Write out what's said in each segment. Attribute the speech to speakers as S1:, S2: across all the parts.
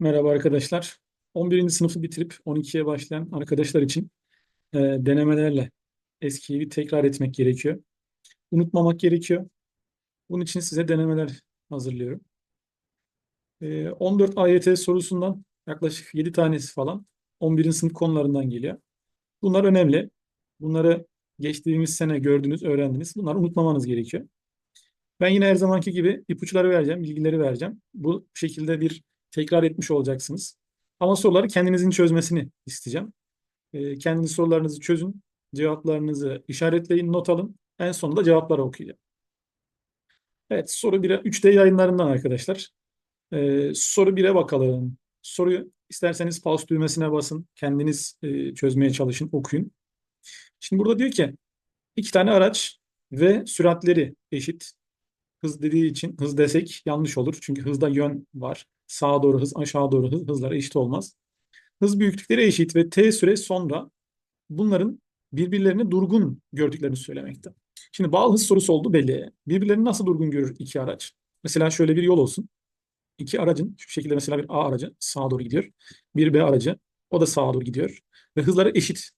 S1: Merhaba arkadaşlar. 11. sınıfı bitirip 12'ye başlayan arkadaşlar için e, denemelerle eskiyi bir tekrar etmek gerekiyor. Unutmamak gerekiyor. Bunun için size denemeler hazırlıyorum. E, 14 AYT sorusundan yaklaşık 7 tanesi falan 11. sınıf konularından geliyor. Bunlar önemli. Bunları geçtiğimiz sene gördünüz, öğrendiniz. Bunları unutmamanız gerekiyor. Ben yine her zamanki gibi ipuçları vereceğim, bilgileri vereceğim. Bu şekilde bir tekrar etmiş olacaksınız. Ama soruları kendinizin çözmesini isteyeceğim. E, kendiniz sorularınızı çözün, cevaplarınızı işaretleyin, not alın. En sonunda cevapları okuyacağım. Evet, soru 1'e 3D yayınlarından arkadaşlar. E, soru 1'e bakalım. Soruyu isterseniz pause düğmesine basın. Kendiniz e, çözmeye çalışın, okuyun. Şimdi burada diyor ki iki tane araç ve süratleri eşit. Hız dediği için hız desek yanlış olur. Çünkü hızda yön var. Sağa doğru hız, aşağı doğru hız. Hızlar eşit olmaz. Hız büyüklükleri eşit ve t süre sonra bunların birbirlerini durgun gördüklerini söylemekte. Şimdi bağlı hız sorusu oldu belli. Birbirlerini nasıl durgun görür iki araç? Mesela şöyle bir yol olsun. İki aracın şu şekilde mesela bir A aracı sağa doğru gidiyor. Bir B aracı o da sağa doğru gidiyor. Ve hızları eşit.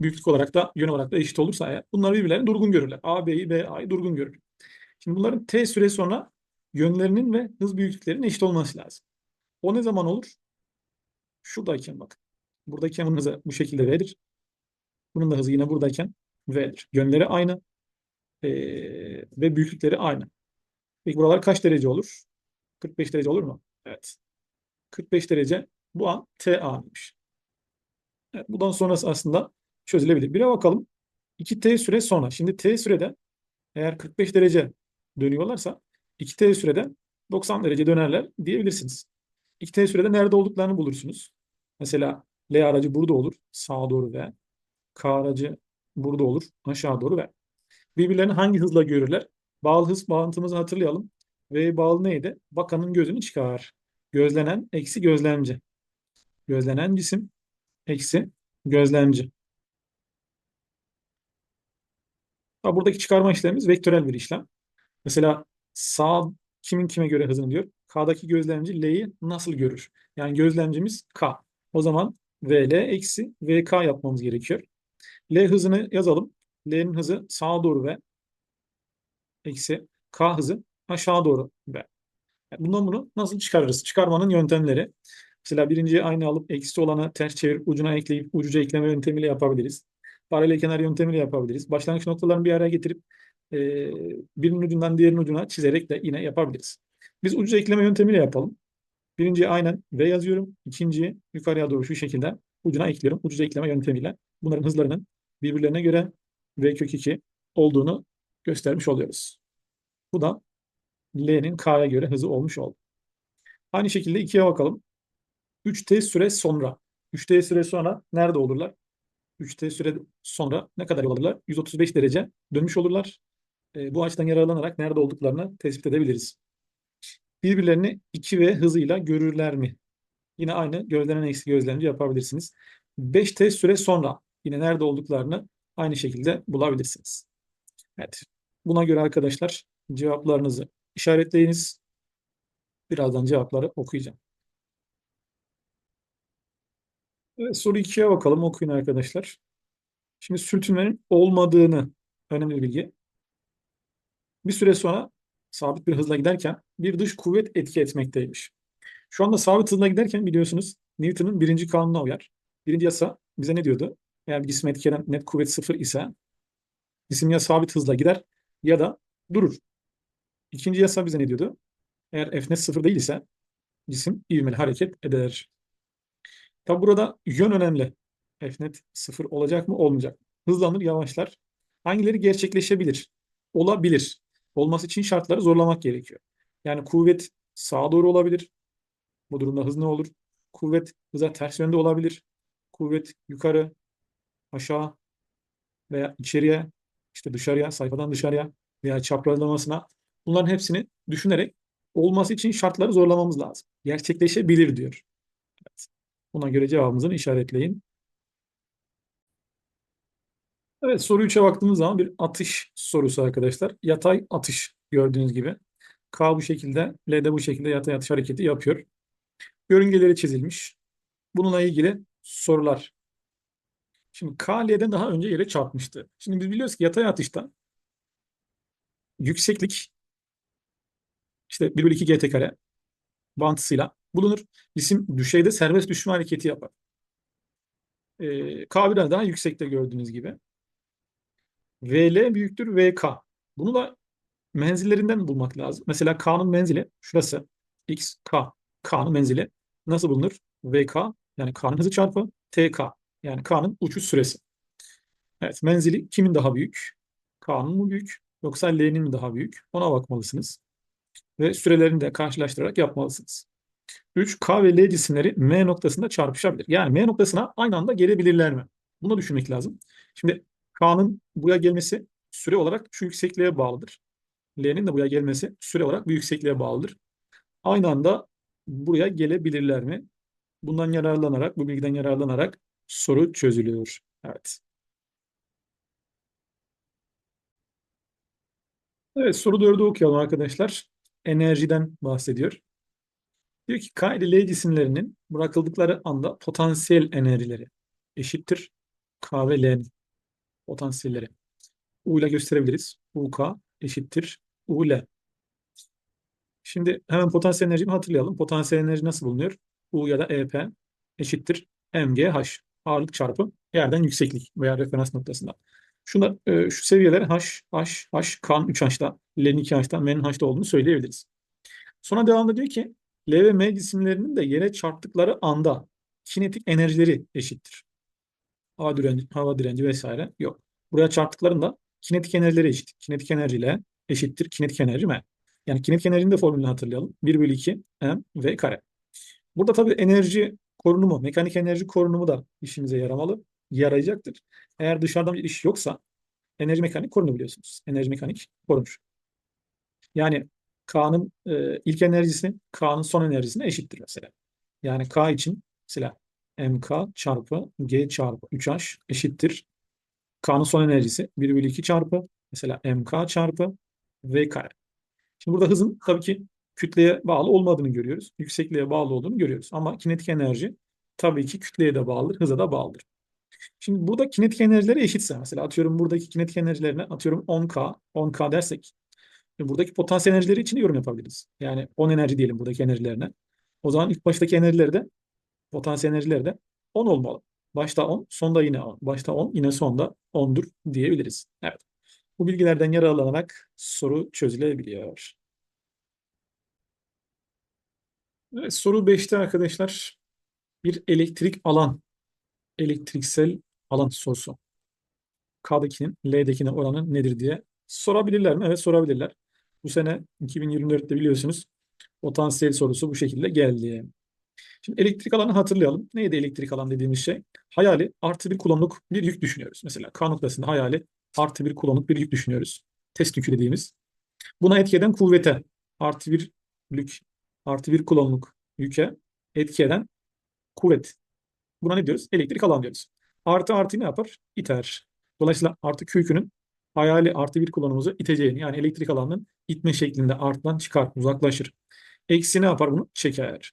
S1: Büyüklük olarak da yön olarak da eşit olursa eğer bunlar birbirlerini durgun görürler. A B'yi B A'yı durgun görür. Şimdi bunların t süre sonra yönlerinin ve hız büyüklüklerinin eşit olması lazım. O ne zaman olur? Şuradayken bak. Buradayken bunun hızı bu şekilde V'dir. Bunun da hızı yine buradayken V'dir. Yönleri aynı ee, ve büyüklükleri aynı. Peki buralar kaç derece olur? 45 derece olur mu? Evet. 45 derece bu an T anıymış. Evet, bundan sonrası aslında çözülebilir. Bire bakalım. 2T süre sonra. Şimdi T sürede eğer 45 derece dönüyorlarsa 2T sürede 90 derece dönerler diyebilirsiniz. 2T sürede nerede olduklarını bulursunuz. Mesela L aracı burada olur. Sağa doğru ve K aracı burada olur. Aşağı doğru ve birbirlerini hangi hızla görürler? Bağlı hız bağıntımızı hatırlayalım. V bağlı neydi? Bakanın gözünü çıkar. Gözlenen eksi gözlemci. Gözlenen cisim eksi gözlemci. Buradaki çıkarma işlemimiz vektörel bir işlem. Mesela sağ kimin kime göre hızını diyor. K'daki gözlemci L'yi nasıl görür? Yani gözlemcimiz K. O zaman VL eksi VK yapmamız gerekiyor. L hızını yazalım. L'nin hızı sağa doğru ve eksi K hızı aşağı doğru ve. bundan bunu nasıl çıkarırız? Çıkarmanın yöntemleri. Mesela birinciyi aynı alıp eksi olanı ters çevirip ucuna ekleyip ucuca ekleme yöntemiyle yapabiliriz. Paralel kenar yöntemiyle yapabiliriz. Başlangıç noktalarını bir araya getirip e, birinin ucundan diğerinin ucuna çizerek de yine yapabiliriz. Biz ucuca ekleme yöntemiyle yapalım. Birinciyi aynen V yazıyorum. İkinciyi yukarıya doğru şu şekilde ucuna ekliyorum. Ucuca ekleme yöntemiyle bunların hızlarının birbirlerine göre V kök 2 olduğunu göstermiş oluyoruz. Bu da L'nin K'ya göre hızı olmuş oldu. Aynı şekilde 2'ye bakalım. 3T süre sonra. 3T süre sonra nerede olurlar? 3T süre sonra ne kadar yol alırlar? 135 derece dönmüş olurlar. E, bu açıdan yararlanarak nerede olduklarını tespit edebiliriz. Birbirlerini 2V hızıyla görürler mi? Yine aynı gözlenen eksi gözlemci yapabilirsiniz. 5T süre sonra yine nerede olduklarını aynı şekilde bulabilirsiniz. Evet. Buna göre arkadaşlar cevaplarınızı işaretleyiniz. Birazdan cevapları okuyacağım. Evet, soru 2'ye bakalım. Okuyun arkadaşlar. Şimdi sürtünmenin olmadığını önemli bilgi. Bir süre sonra sabit bir hızla giderken bir dış kuvvet etki etmekteymiş. Şu anda sabit hızla giderken biliyorsunuz Newton'un birinci kanununa uyar. Birinci yasa bize ne diyordu? Eğer bir cisim etkileyen net kuvvet sıfır ise cisim ya sabit hızla gider ya da durur. İkinci yasa bize ne diyordu? Eğer F net sıfır değil ise cisim ivmeli hareket eder. Tabi burada yön önemli. F net sıfır olacak mı olmayacak. Hızlanır yavaşlar. Hangileri gerçekleşebilir? Olabilir. Olması için şartları zorlamak gerekiyor. Yani kuvvet sağa doğru olabilir. Bu durumda hız ne olur? Kuvvet hıza ters yönde olabilir. Kuvvet yukarı, aşağı veya içeriye, işte dışarıya, sayfadan dışarıya veya çaprazlamasına bunların hepsini düşünerek olması için şartları zorlamamız lazım. Gerçekleşebilir diyor. Evet. Buna göre cevabımızı işaretleyin. Evet soru 3'e baktığımız zaman bir atış sorusu arkadaşlar. Yatay atış gördüğünüz gibi. K bu şekilde, L de bu şekilde yatay atış hareketi yapıyor. yörüngeleri çizilmiş. Bununla ilgili sorular. Şimdi KL'den daha önce yere çarpmıştı. Şimdi biz biliyoruz ki yatay atışta yükseklik işte 1 bölü 2 gt kare bağıntısıyla bulunur. Cisim düşeyde serbest düşme hareketi yapar. Ee, K biraz daha yüksekte gördüğünüz gibi. VL büyüktür VK. Bunu da menzillerinden bulmak lazım. Mesela K'nın menzili şurası. X, K. K'nın menzili nasıl bulunur? VK yani K'nın hızı çarpı TK yani K'nın uçuş süresi. Evet menzili kimin daha büyük? K'nın mı büyük yoksa L'nin mi daha büyük? Ona bakmalısınız. Ve sürelerini de karşılaştırarak yapmalısınız. 3. K ve L cisimleri M noktasında çarpışabilir. Yani M noktasına aynı anda gelebilirler mi? Bunu düşünmek lazım. Şimdi K'nın buraya gelmesi süre olarak şu yüksekliğe bağlıdır. L'nin de buraya gelmesi süre olarak bu yüksekliğe bağlıdır. Aynı anda buraya gelebilirler mi? Bundan yararlanarak, bu bilgiden yararlanarak soru çözülüyor. Evet. Evet, soru 4'ü okuyalım arkadaşlar. Enerjiden bahsediyor. Diyor ki K ile L cisimlerinin bırakıldıkları anda potansiyel enerjileri eşittir. K ve L'nin potansiyelleri. U ile gösterebiliriz. UK eşittir. U L. Şimdi hemen potansiyel enerjimi hatırlayalım. Potansiyel enerji nasıl bulunuyor? U ya da EP eşittir. MGH. Ağırlık çarpı yerden yükseklik veya referans noktasında. Şuna, e, şu seviyeler H, H, H, K'nın 3H'da, L'nin 2H'da, M'nin H'da olduğunu söyleyebiliriz. Sonra devamında diyor ki L ve M cisimlerinin de yere çarptıkları anda kinetik enerjileri eşittir. Hava direnci, hava direnci vesaire yok. Buraya çarptıklarında kinetik enerjileri eşit. Kinetik enerji ile eşittir kinetik enerji M. Yani kinetik enerjinin de formülünü hatırlayalım. 1 bölü 2 M V kare. Burada tabii enerji korunumu, mekanik enerji korunumu da işimize yaramalı, yarayacaktır. Eğer dışarıdan bir iş yoksa enerji mekanik korunur biliyorsunuz. Enerji mekanik korunur. Yani K'nın e, ilk enerjisi K'nın son enerjisine eşittir mesela. Yani K için mesela MK çarpı G çarpı 3H eşittir. K'nın son enerjisi 1 bölü 2 çarpı mesela MK çarpı V kare. Şimdi burada hızın tabii ki kütleye bağlı olmadığını görüyoruz. Yüksekliğe bağlı olduğunu görüyoruz. Ama kinetik enerji tabii ki kütleye de bağlıdır, hıza da bağlıdır. Şimdi burada kinetik enerjileri eşitse mesela atıyorum buradaki kinetik enerjilerine atıyorum 10K, 10K dersek buradaki potansiyel enerjileri için yorum yapabiliriz. Yani 10 enerji diyelim buradaki enerjilerine. O zaman ilk baştaki enerjileri de potansiyel enerjileri de 10 olmalı. Başta 10, sonda yine 10. Başta 10, yine sonda 10'dur diyebiliriz. Evet. Bu bilgilerden yararlanarak soru çözülebiliyor. Evet, soru 5'te arkadaşlar bir elektrik alan, elektriksel alan sorusu. K'dakinin L'dekine oranı nedir diye sorabilirler mi? Evet sorabilirler. Bu sene 2024'te biliyorsunuz potansiyel sorusu bu şekilde geldi. Şimdi elektrik alanı hatırlayalım. Neydi elektrik alan dediğimiz şey? Hayali artı bir kulonluk bir yük düşünüyoruz. Mesela K noktasında hayali artı bir kulonluk bir yük düşünüyoruz. Test yükü dediğimiz. Buna etki eden kuvvete artı bir lük artı bir kulonluk yüke etki eden kuvvet. Buna ne diyoruz? Elektrik alan diyoruz. Artı artı ne yapar? İter. Dolayısıyla artı Q yükünün hayali artı bir kullanımımızı iteceğini yani elektrik alanının itme şeklinde arttan çıkar, uzaklaşır. Eksi ne yapar bunu? Çeker.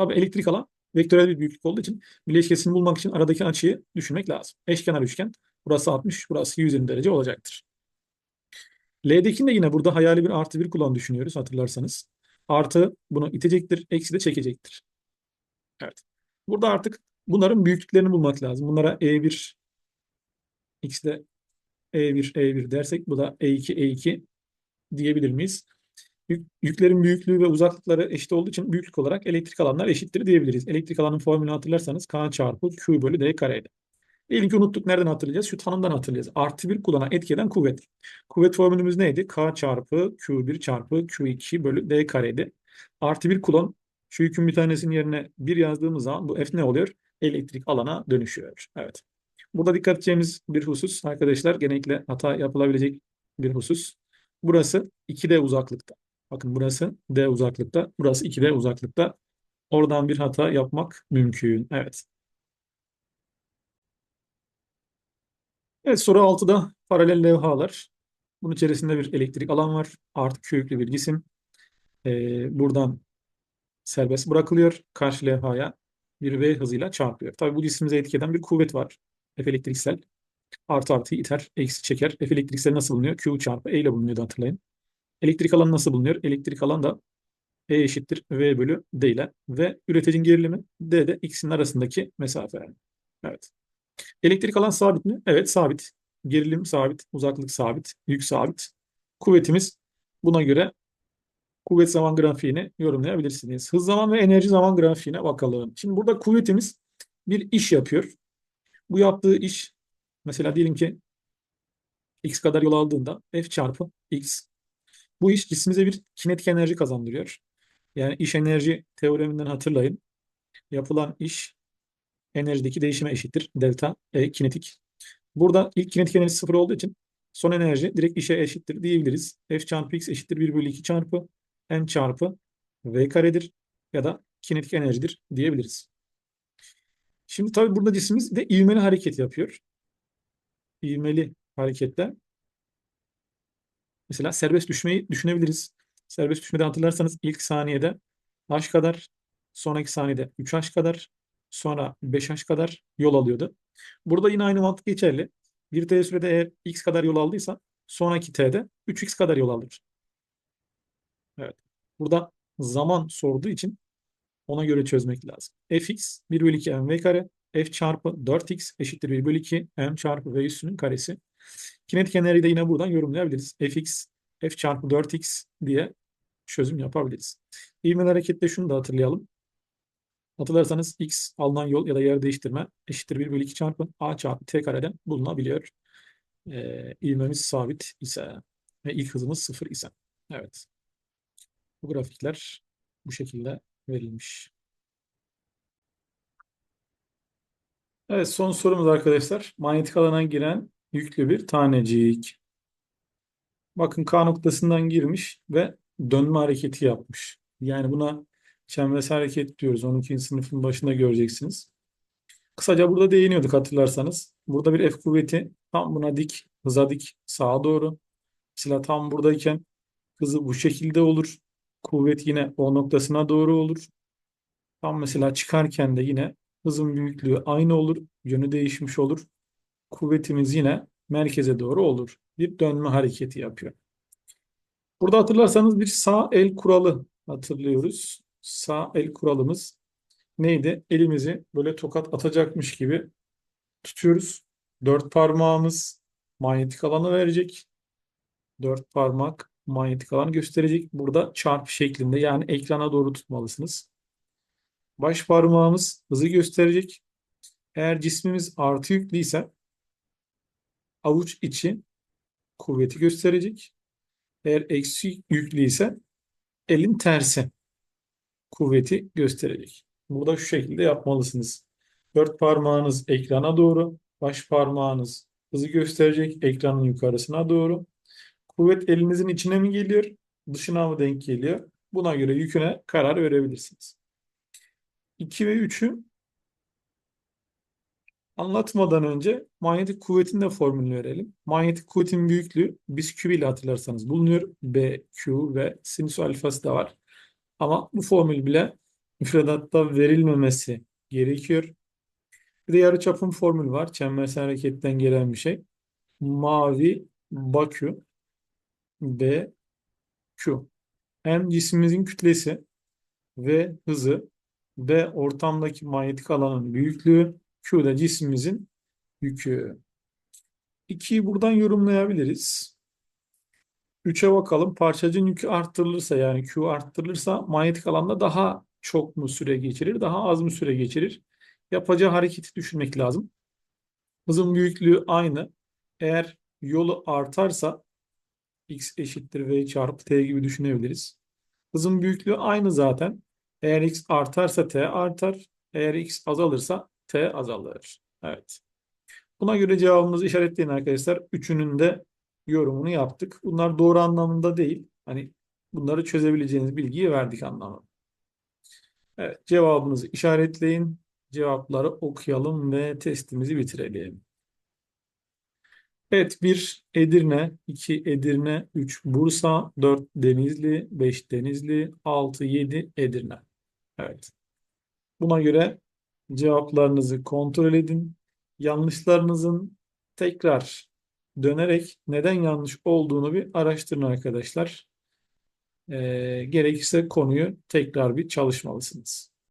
S1: Tabii elektrik alan vektörel bir büyüklük olduğu için bileşkesini bulmak için aradaki açıyı düşünmek lazım. Eşkenar üçgen. Burası 60, burası 120 derece olacaktır. L'dekini de yine burada hayali bir artı bir kullan düşünüyoruz hatırlarsanız. Artı bunu itecektir, eksi de çekecektir. Evet. Burada artık bunların büyüklüklerini bulmak lazım. Bunlara E1 x de E1 E1 dersek bu da E2 E2 diyebilir miyiz? Yük, yüklerin büyüklüğü ve uzaklıkları eşit olduğu için büyüklük olarak elektrik alanlar eşittir diyebiliriz. Elektrik alanın formülünü hatırlarsanız K çarpı Q bölü D kareydi. Diyelim ki unuttuk. Nereden hatırlayacağız? Şu tanımdan hatırlayacağız. Artı bir kullanan etki eden kuvvet. Kuvvet formülümüz neydi? K çarpı Q1 çarpı Q2 bölü D kareydi. Artı bir kulon şu yükün bir tanesinin yerine bir yazdığımız zaman bu F ne oluyor? Elektrik alana dönüşüyor. Evet. Burada dikkat edeceğimiz bir husus arkadaşlar genellikle hata yapılabilecek bir husus. Burası 2D uzaklıkta. Bakın burası D uzaklıkta. Burası 2D uzaklıkta. Oradan bir hata yapmak mümkün. Evet. Evet soru 6'da paralel levhalar. Bunun içerisinde bir elektrik alan var. Artı Q yüklü bir cisim. Ee, buradan serbest bırakılıyor. Karşı levhaya bir V hızıyla çarpıyor. Tabii bu cismimize etki eden bir kuvvet var. F elektriksel. Artı artıyı iter, eksi çeker. F elektriksel nasıl bulunuyor? Q çarpı E ile bulunuyordu hatırlayın. Elektrik alan nasıl bulunuyor? Elektrik alan da E eşittir V bölü D ile. Ve üreticinin gerilimi D de X'in arasındaki mesafe. Evet. Elektrik alan sabit mi? Evet sabit. Gerilim sabit, uzaklık sabit, yük sabit. Kuvvetimiz buna göre kuvvet zaman grafiğini yorumlayabilirsiniz. Hız zaman ve enerji zaman grafiğine bakalım. Şimdi burada kuvvetimiz bir iş yapıyor. Bu yaptığı iş mesela diyelim ki x kadar yol aldığında f çarpı x. Bu iş cismimize bir kinetik enerji kazandırıyor. Yani iş enerji teoreminden hatırlayın. Yapılan iş enerjideki değişime eşittir. Delta E kinetik. Burada ilk kinetik enerji sıfır olduğu için son enerji direkt işe eşittir diyebiliriz. F çarpı x eşittir 1 bölü 2 çarpı m çarpı v karedir ya da kinetik enerjidir diyebiliriz. Şimdi tabii burada cismimiz de ivmeli hareket yapıyor. İvmeli hareketle mesela serbest düşmeyi düşünebiliriz. Serbest düşmede hatırlarsanız ilk saniyede h kadar, sonraki saniyede 3h kadar, sonra 5h kadar yol alıyordu. Burada yine aynı mantık geçerli. Bir t sürede eğer x kadar yol aldıysa sonraki t'de 3x kadar yol alır. Evet. Burada zaman sorduğu için ona göre çözmek lazım. fx 1 bölü 2 mv kare f çarpı 4x eşittir 1 bölü 2 m çarpı v üssünün karesi. Kinetik enerjiyi de yine buradan yorumlayabiliriz. fx f çarpı 4x diye çözüm yapabiliriz. İvmeli harekette şunu da hatırlayalım. Hatırlarsanız x alınan yol ya da yer değiştirme eşittir 1 bölü 2 çarpı a çarpı t kareden bulunabiliyor. Ee, ivmemiz sabit ise ve ilk hızımız sıfır ise. Evet. Bu grafikler bu şekilde verilmiş. Evet son sorumuz arkadaşlar. Manyetik alana giren yüklü bir tanecik. Bakın K noktasından girmiş ve dönme hareketi yapmış. Yani buna çembesel hareket diyoruz. 12. sınıfın başında göreceksiniz. Kısaca burada değiniyorduk hatırlarsanız. Burada bir F kuvveti tam buna dik, hıza dik, sağa doğru. Mesela tam buradayken hızı bu şekilde olur. Kuvvet yine o noktasına doğru olur. Tam mesela çıkarken de yine hızın büyüklüğü aynı olur. Yönü değişmiş olur. Kuvvetimiz yine merkeze doğru olur. Bir dönme hareketi yapıyor. Burada hatırlarsanız bir sağ el kuralı hatırlıyoruz. Sağ el kuralımız neydi? Elimizi böyle tokat atacakmış gibi tutuyoruz. Dört parmağımız manyetik alanı verecek. Dört parmak manyetik alanı gösterecek. Burada çarpı şeklinde yani ekrana doğru tutmalısınız. Baş parmağımız hızı gösterecek. Eğer cismimiz artı yüklüyse avuç içi kuvveti gösterecek. Eğer eksi yüklüyse elin tersi kuvveti gösterecek. Burada şu şekilde yapmalısınız. Dört parmağınız ekrana doğru, baş parmağınız hızı gösterecek ekranın yukarısına doğru. Kuvvet elinizin içine mi geliyor, dışına mı denk geliyor? Buna göre yüküne karar verebilirsiniz. 2 ve 3'ü anlatmadan önce manyetik kuvvetin de formülünü verelim. Manyetik kuvvetin büyüklüğü biz Q ile hatırlarsanız bulunuyor. B, Q ve sinüs alfası da var. Ama bu formül bile müfredatta verilmemesi gerekiyor. Bir de yarıçapın formülü var. Çembersel hareketten gelen bir şey. Mavi Bakü B Q. M cismimizin kütlesi ve hızı B ortamdaki manyetik alanın büyüklüğü Q da yükü. 2'yi buradan yorumlayabiliriz. 3'e bakalım. Parçacığın yükü arttırılırsa yani Q arttırılırsa manyetik alanda daha çok mu süre geçirir, daha az mı süre geçirir? Yapacağı hareketi düşünmek lazım. Hızın büyüklüğü aynı. Eğer yolu artarsa x eşittir v çarpı t gibi düşünebiliriz. Hızın büyüklüğü aynı zaten. Eğer x artarsa t artar. Eğer x azalırsa t azalır. Evet. Buna göre cevabımızı işaretleyin arkadaşlar. Üçünün de yorumunu yaptık. Bunlar doğru anlamında değil. Hani bunları çözebileceğiniz bilgiyi verdik anlamında. Evet, cevabınızı işaretleyin. Cevapları okuyalım ve testimizi bitirelim. Evet 1 Edirne, 2 Edirne, 3 Bursa, 4 Denizli, 5 Denizli, 6 7 Edirne. Evet. Buna göre cevaplarınızı kontrol edin. Yanlışlarınızın tekrar dönerek neden yanlış olduğunu bir araştırın arkadaşlar. Ee, gerekirse konuyu tekrar bir çalışmalısınız.